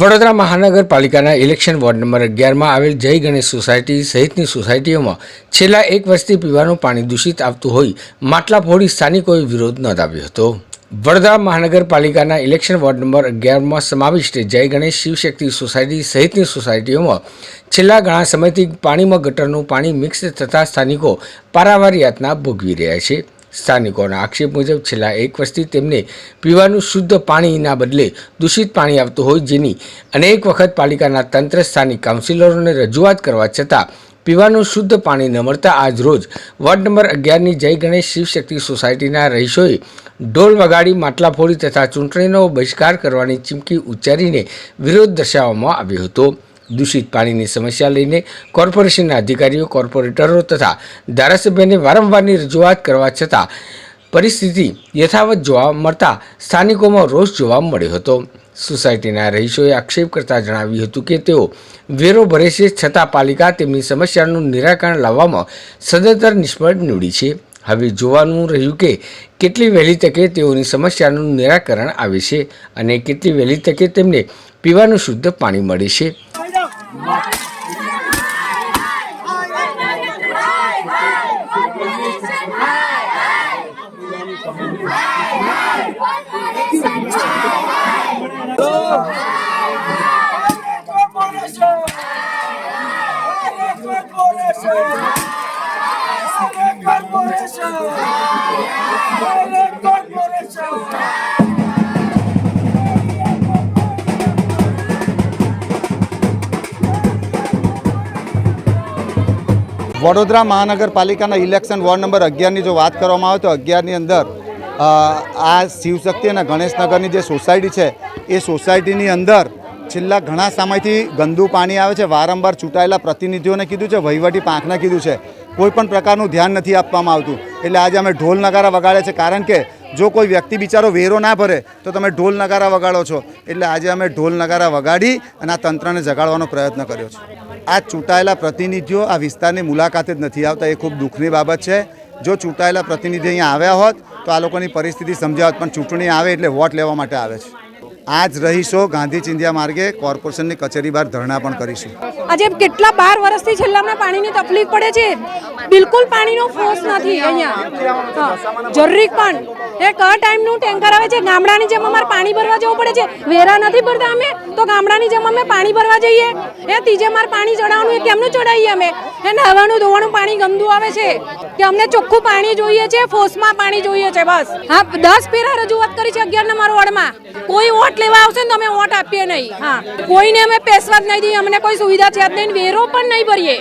વડોદરા મહાનગરપાલિકાના election ward number અગિયારમાં આવેલ જય ગણેશ સોસાયટી સહિતની સોસાયટીઓમાં છેલ્લા એક વર્ષથી પીવાનું પાણી દૂષિત આવતું હોઈ માટલા ફોડી સ્થાનિકોએ વિરોધ નોંધાવ્યો હતો. વડોદરા મહાનગરપાલિકાના ઇલેક્શન વોર્ડ નંબર અગિયારમાં સમાવિષ્ટ જય ગણેશ શિવશક્તિ સોસાયટી સહિતની સોસાયટીઓમાં છેલ્લા ઘણા સમયથી પાણીમાં ગટરનું પાણી મિક્સ થતાં સ્થાનિકો પારાવાર યાતના ભોગવી રહ્યા છે. સ્થાનિકોના આક્ષેપ મુજબ છેલ્લા એક વર્ષથી તેમને પીવાનું શુદ્ધ પાણીના બદલે દૂષિત પાણી આવતું હોય જેની અનેક વખત પાલિકાના તંત્ર, સ્થાનિક કાઉન્સિલરોને રજૂઆત કરવા છતાં પીવાનું શુદ્ધ પાણી ન મળતા આજ રોજ વોર્ડ નંબર અગિયારની જય ગણેશ શિવશક્તિ સોસાયટીના રહીશોએ ઢોલ વગાડી, માટલા ફોડી તથા ચૂંટણીનો બહિષ્કાર કરવાની ચીમકી ઉચ્ચારીને વિરોધ દર્શાવવામાં આવ્યો હતો. દૂષિત પાણીની સમસ્યા લઈને કોર્પોરેશનના અધિકારીઓ, કોર્પોરેટરો તથા ધારાસભ્યને વારંવારની રજૂઆત કરવા છતાં પરિસ્થિતિ યથાવત જોવા મળતા સ્થાનિકોમાં રોષ જોવા મળ્યો હતો. સોસાયટીના રહીશોએ આક્ષેપ કરતા જણાવ્યું હતું કે તેઓ વેરો ભરે છે, છતાં પાલિકા તેમની સમસ્યાનું નિરાકરણ લાવવામાં સદંતર નિષ્ફળ નીવડી છે. હવે જોવાનું રહ્યું કે કેટલી વહેલી તકે તેઓની સમસ્યાનું નિરાકરણ આવે છે અને કેટલી વહેલી તકે તેમને પીવાનું શુદ્ધ પાણી મળે છે. Corporation! Corporation! વડોદરા મહાનગરપાલિકાના ઇલેક્શન વોર્ડ નંબર અગિયારની જો વાત કરવામાં આવે તો અગિયારની અંદર આ શિવશક્તિ અને ગણેશનગરની જે સોસાયટી છે, એ સોસાયટીની અંદર છેલ્લા ઘણા સમયથી ગંદુ પાણી આવે છે. વારંવાર ચૂંટાયેલા પ્રતિનિધિઓને કીધું છે, વહીવટી પાંખને કીધું છે. કોઈ પણ પ્રકારનું ધ્યાન નથી આપવામાં આવતું. એટલે આજે અમે ઢોલ નગારા વગાડ્યા છે. કારણ કે જો કોઈ વ્યક્તિ બિચારો વેરો ના ભરે, તો તમે ઢોલ નગારા વગાડો છો. એટલે આજે અમે ઢોલ નગારા વગાડી અને આ તંત્રને જગાડવાનો પ્રયત્ન કર્યો છે. આ ચૂંટાયેલા પ્રતિનિધિઓ આ વિસ્તારની મુલાકાતે જ નથી આવતા, એ ખૂબ દુઃખની બાબત છે. જો ચૂંટાયેલા પ્રતિનિધિ અહીંયા આવ્યા હોત, તો આ લોકોની પરિસ્થિતિ સમજાવત, પણ ચૂંટણી આવે એટલે વોટ લેવા માટે આવે છે. આજ રહીશો ગાંધી ચિંધ્યા માર્ગે કોર્પોરેશનની કચેરી બહાર ધરણા પણ કરીશું. આજે કેટલા બાર વર્ષથી છેલ્લામાં પાણીની તકલીફ પડે છે? બિલકુલ પાણીનો ફોર્સ નથી અહીંયા. હા જરીક પણ. એ કયા ટાઈમનું ટેન્કર આવે છે, ગામડાની જેમ અમારે પાણી ભરવા જવું પડે છે. વેરા નથી ભરતા અમે, તો ગામડાની જેમ અમે પાણી ભરવા જઈએ. એ ત્રીજે માર પાણી ચડાવવાનું, એ કેમનું ચડાવીએ અમે? એ નહાવાનું, ધોવાનું પાણી ગંદુ આવે છે. કે અમને ચોખ્ખું પાણી જોઈએ છે, ફોર્સમાં પાણી જોઈએ છે, બસ. હા, દસ પેરા રજૂઆત કરી છે અગિયાર નંબર વોર્ડમાં કોઈ વોટ લેવા આવશે ને અમે વોટ આપીએ નહીં. હા. કોઈને અમે પેશવા જ નહીં દઈએ. અમને કોઈ સુવિધા છે જ નહીં. વેરો પણ નહીં ભરીએ.